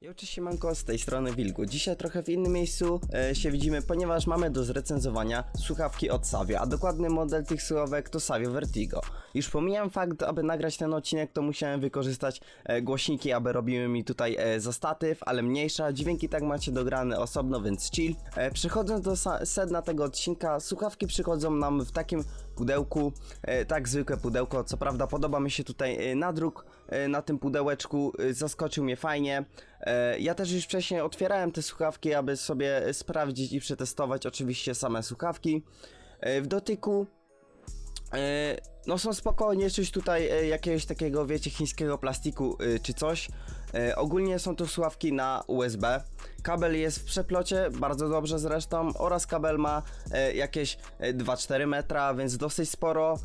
Ja cześć siemanko, z tej strony Wilgu. Dzisiaj trochę w innym miejscu e, się widzimy, ponieważ mamy do zrecenzowania słuchawki od Savio, a dokładny model tych słuchawek to Savio Vertigo. Już pomijam fakt, aby nagrać ten odcinek, to musiałem wykorzystać e, głośniki, aby robiły mi tutaj e, za statyw, ale mniejsza. Dźwięki tak macie dograne osobno, więc chill. E, przechodząc do sedna tego odcinka, słuchawki przychodzą nam w takim pudełku, e, tak zwykłe pudełko, co prawda podoba mi się tutaj e, nadruk e, na tym pudełeczku, zaskoczył mnie fajnie. Ja też już wcześniej otwierałem te słuchawki, aby sobie sprawdzić i przetestować oczywiście same słuchawki. W dotyku no są spokojnie, coś tutaj e, jakiegoś takiego, wiecie, chińskiego plastiku e, czy coś. E, Ogólnie są to słuchawki na USB. Kabel jest w przeplocie, bardzo dobrze zresztą, oraz kabel ma e, jakieś e, 2-4 metra, więc dosyć sporo.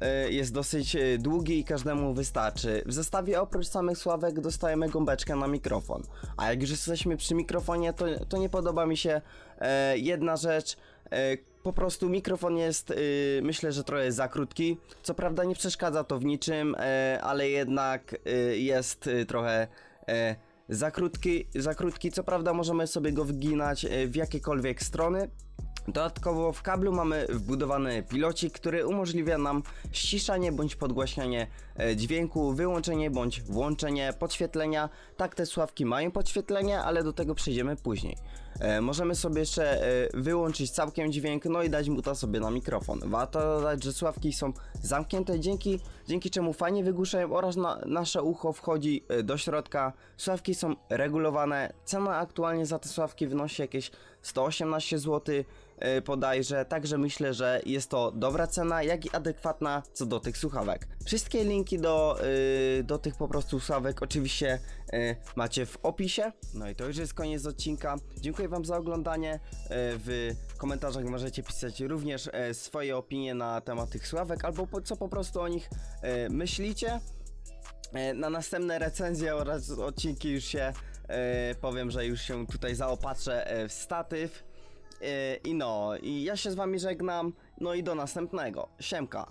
E, Jest dosyć e, długi i każdemu wystarczy. W zestawie oprócz samych sławek dostajemy gąbeczkę na mikrofon. A jak już jesteśmy przy mikrofonie, to, to nie podoba mi się e, jedna rzecz. E, po prostu mikrofon jest, y, myślę, że trochę za krótki. Co prawda nie przeszkadza to w niczym, e, ale jednak y, jest y, trochę e, za krótki, za krótki. Co prawda możemy sobie go wginać w jakiekolwiek strony. Dodatkowo w kablu mamy wbudowany pilocik, który umożliwia nam ściszanie bądź podgłaśnianie dźwięku, wyłączenie bądź włączenie, podświetlenia. Tak, te sławki mają podświetlenie, ale do tego przejdziemy później. E, możemy sobie jeszcze e, wyłączyć całkiem dźwięk, no i dać mu to sobie na mikrofon. Warto dodać, że sławki są zamknięte, dzięki, dzięki czemu fajnie wygłuszają oraz na, nasze ucho wchodzi e, do środka. Sławki są regulowane. Cena aktualnie za te sławki wynosi jakieś 118 zł podajże, także myślę, że jest to dobra cena, jak i adekwatna co do tych słuchawek. Wszystkie linki do, do tych po prostu słuchawek oczywiście macie w opisie. No i to już jest koniec odcinka. Dziękuję Wam za oglądanie. Y, w komentarzach możecie pisać również y, swoje opinie na temat tych słuchawek, albo co po prostu o nich y, myślicie. E, Na następne recenzje oraz odcinki już się e, powiem, że już się tutaj zaopatrzę e, w statyw. E, I no, i ja się z wami żegnam. No i do następnego. Siemka.